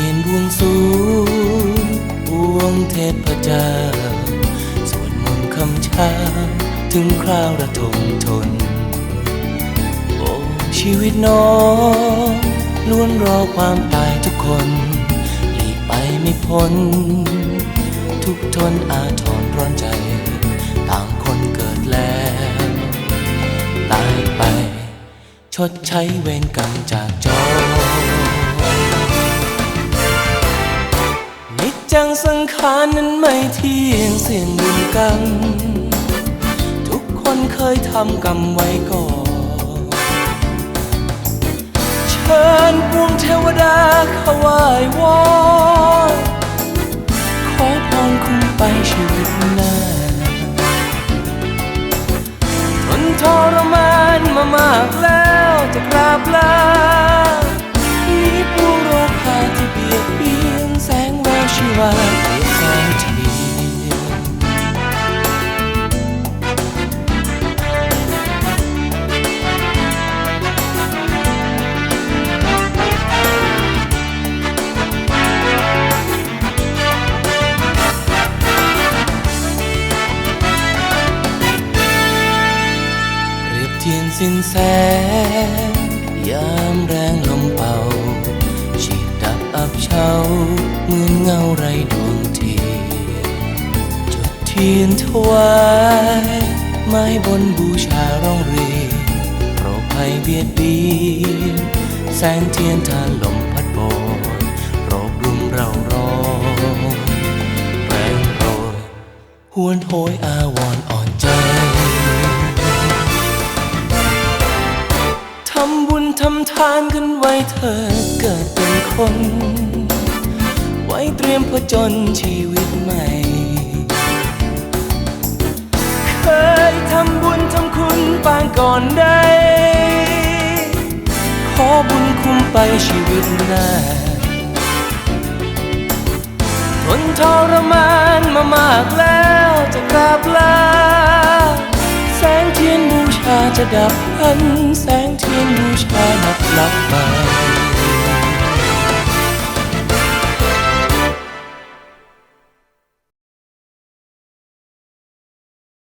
พียนบวงสูงบวงเทพเจ้าสวดมนต์คำชาถึงคราวระทมทน โอ้ชีวิตน้องล้วนรอความตายทุกคนหลีกไปไม่พ้น ทุกทนอาทรร้อนใจ ต่างคนเกิดแล้วตายไป ชดใช้เวรกรรมจากจอ สังขารนั้นไม่เที่ยงเสียงบุญกรรม ทุกคนเคยทำกรรมไว้ก่อนเชิญปวงเทวดาเข้าไหว้วอนขอพรคุ้มไปชีวิตหน้าทนทรมานมามากแล้วจะกราบลานีผู้โรคาที่เบียดเบียนแสงแววชีวา นสิ้นแสงยามแรงลมเป่าฉีดดับอับเฉาเหมือนเงาไรดวงทีจุดเทียนถวายไม้บนบูชาร้องเรียนโรคภัยเบียดเบียนแสงเทียนทานลมพัดโบนโรครุมเราร้อนแรงโรยหวนโหยอาวร ญทำทานกันไว้เธอเกิดเป็นคน ไว้เตรียมผจญชีวิตใหม่ เคยทำบุญทำคุณปางก่อนได้ ขอบุญคุ้มไปชีวิตหน้าทนทรมานมามากแล้วจะกราบลา แสงเทียนบูชาจะดับพันแสงเทียนบู 浪漫